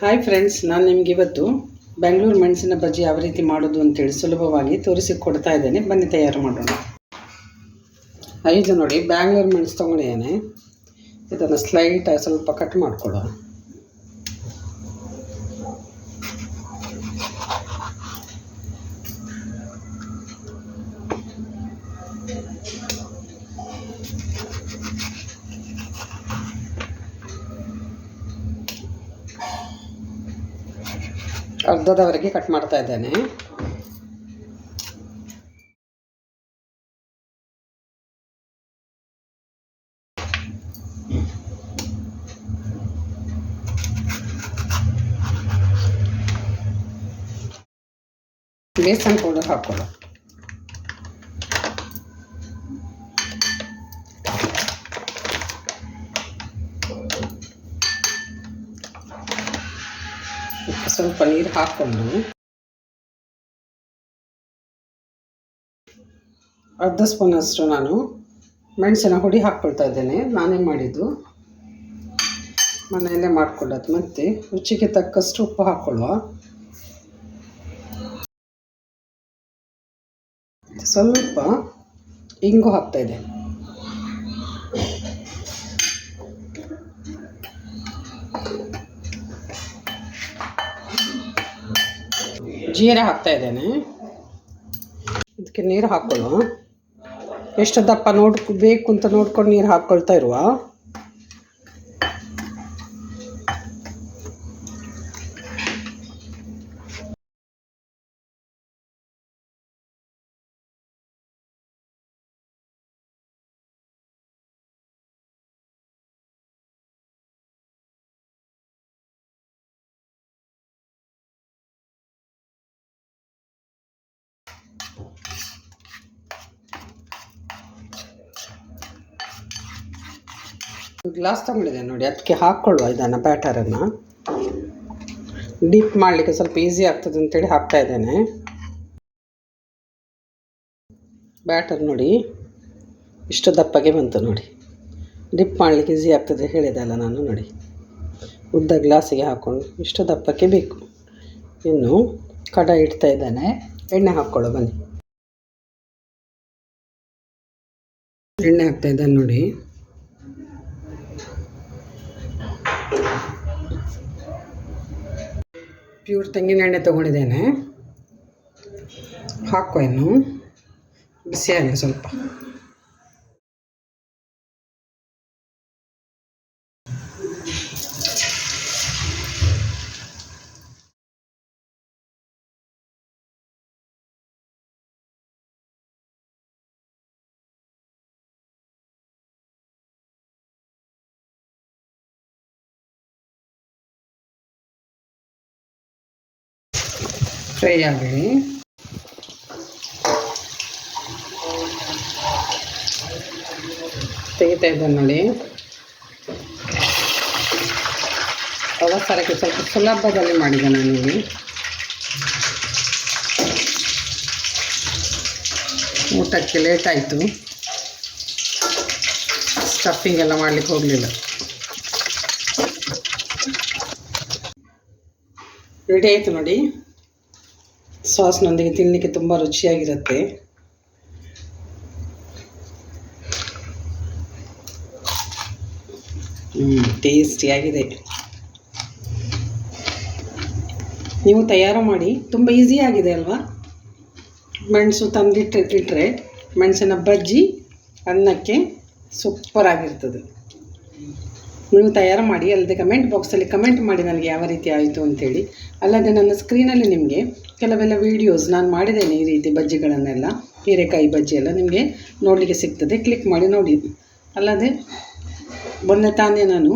Hi friends ನಾನು ನಿಮ್ಗೆ ಇವತ್ತು ಬೆಂಗಳೂರು ಮೆಣಸಿನ ಬಜ್ಜಿ ಯಾವ ರೀತಿ ಮಾಡೋದು ಅಂತೇಳಿ ಸುಲಭವಾಗಿ ತೋರಿಸಿ ಕೊಡ್ತಾ ಇದ್ದೇನೆ. ಬನ್ನಿ, ತಯಾರು ಮಾಡೋಣ. ಐದು ನೋಡಿ ಬ್ಯಾಂಗ್ಳೂರು ಮೆಣಸು ತೊಗೊಂಡಿದ್ದೇನೆ ಇದನ್ನು ಸ್ಲೈಟಾಗಿ ಸ್ವಲ್ಪ ಕಟ್ ಮಾಡಿಕೊಡುವ ಅರ್ಧದವರೆಗೆ ಕಟ್ ಮಾಡ್ತಾ ಇದ್ದೇನೆ. ಬೇಸನ್ ಪೌಡರ್ ಹಾಕೊಳ್ಳೋ ಸ್ವಲ್ಪ ನೀರು ಹಾಕ್ಕೊಂಡು ಅರ್ಧ ಸ್ಪೂನಷ್ಟು ನಾನು ಮೆಣಸಿನ ಹುಡಿ ಹಾಕ್ಕೊಳ್ತಾ ಇದ್ದೇನೆ. ನಾನೇ ಮಾಡಿದ್ದು. ಮನೆಯಲ್ಲೇ ಮಾಡ್ಕೊಳ್ಳೋದು. ಮತ್ತೆ ರುಚಿಗೆ ತಕ್ಕಷ್ಟು ಉಪ್ಪು ಹಾಕ್ಕೊಳ್ಳುವ. ಸ್ವಲ್ಪ ಇಂಗು ಹಾಕ್ತಾ ಜೀರೆ ಹಾಕ್ತಾ ಇದ್ದೇನೆ. ಇದಕ್ಕೆ ನೀರು ಹಾಕೋಣ ಎಷ್ಟು ದಪ್ಪ ನೋಡ್ ಬೇಕು ಅಂತ ನೋಡ್ಕೊಂಡು ನೀರು ಹಾಕ್ಕೊಳ್ತಾ ಇರುವ? ಗ್ಲಾಸ್ ತಗೊಂಡಿದೆ ನೋಡಿ ಅದಕ್ಕೆ ಹಾಕ್ಕೊಳ್ಳುವ ಇದನ್ನು ಬ್ಯಾಟರನ್ನು ಡಿಪ್ ಮಾಡಲಿಕ್ಕೆ ಸ್ವಲ್ಪ ಈಸಿ ಆಗ್ತದೆ ಅಂತೇಳಿ ಹಾಕ್ತಾ ಇದ್ದೇನೆ. ಬ್ಯಾಟರ್ ನೋಡಿ, ಇಷ್ಟು ದಪ್ಪಗೆ ಬಂತು ನೋಡಿ. ಡಿಪ್ ಮಾಡಲಿಕ್ಕೆ ಈಸಿ ಆಗ್ತದೆ ಹೇಳಿದೆ ಅಲ್ಲ ನಾನು ನೋಡಿ. ಉದ್ದ ಗ್ಲಾಸಿಗೆ ಹಾಕ್ಕೊಂಡು ಇಷ್ಟು ದಪ್ಪಕ್ಕೆ ಬೇಕು. ಇನ್ನು ಕಡ ಇಡ್ತಾ ಇದ್ದಾನೆ. ಎಣ್ಣೆ ಹಾಕ್ಕೊಳ್ಳೋ ಬನ್ನಿ. ಎಣ್ಣೆ ಹಾಕ್ತಾ ಇದ್ದಾನೆ ನೋಡಿ. ಪ್ಯೂರ್ ತೆಂಗಿನೆಣ್ಣೆ ತೊಗೊಂಡಿದ್ದೇನೆ. ಹಾಕೋ ಇನ್ನು. ಬಿಸಿ ಆಗಲಿ ಸ್ವಲ್ಪ. ಫ್ರೈ ಆಗಲಿ ತೆಗಿತಾ ಇದ್ದಾನೆ ನೋಡಿ. ಅವಸರಕ್ಕೆ ಸ್ವಲ್ಪ ಸುಲಭದಲ್ಲಿ ಮಾಡಿದೆ ನಾನಿಲ್ಲಿ ಊಟಕ್ಕೆ ಲೇಟ್ ಆಯಿತು. ಸ್ಟಫಿಂಗ್ ಎಲ್ಲ ಮಾಡಲಿಕ್ಕೆ ಹೋಗಲಿಲ್ಲ. ರೆಡಿ ಆಯಿತು ನೋಡಿ. ಸಾಸ್ನೊಂದಿಗೆ ತಿನ್ನಲಿಕ್ಕೆ ತುಂಬ ರುಚಿಯಾಗಿರುತ್ತೆ. ಹ್ಞೂ ಟೇಸ್ಟಿಯಾಗಿದೆ. ನೀವು ತಯಾರು ಮಾಡಿ, ತುಂಬ ಈಸಿಯಾಗಿದೆ ಅಲ್ವಾ? ಮೆಣಸು ತಂದಿಟ್ಟಿಟ್ಟರೆ ಮೆಣಸಿನ ಬಜ್ಜಿ, ಅನ್ನಕ್ಕೆ ಸೂಪರ್ ಆಗಿರ್ತದೆ. ನೀವು ತಯಾರು ಮಾಡಿ, ಅಲ್ಲದೆ ಕಮೆಂಟ್ ಬಾಕ್ಸಲ್ಲಿ ಕಮೆಂಟ್ ಮಾಡಿ ನನಗೆ ಯಾವ ರೀತಿ ಆಯಿತು ಅಂತೇಳಿ. ಅಲ್ಲದೆ ನನ್ನ ಸ್ಕ್ರೀನಲ್ಲಿ ನಿಮಗೆ ಕೆಲವೆಲ್ಲ ವೀಡಿಯೋಸ್ ನಾನು ಮಾಡಿದ್ದೇನೆ ಈ ರೀತಿ ಬಜ್ಜಿಗಳನ್ನೆಲ್ಲ, ಹೀರೆಕಾಯಿ ಬಜ್ಜಿ ಎಲ್ಲ ನಿಮಗೆ ನೋಡಲಿಕ್ಕೆ ಸಿಗ್ತದೆ ಕ್ಲಿಕ್ ಮಾಡಿ ನೋಡಿ. ಅಲ್ಲದೆ ಮೊನ್ನೆ ತಾನೇ ನಾನು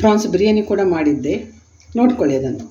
ಪ್ರಾನ್ಸ್ ಬಿರಿಯಾನಿ ಕೂಡ ಮಾಡಿದ್ದೆ. ನೋಡ್ಕೊಳ್ಳಿ ಅದನ್ನು.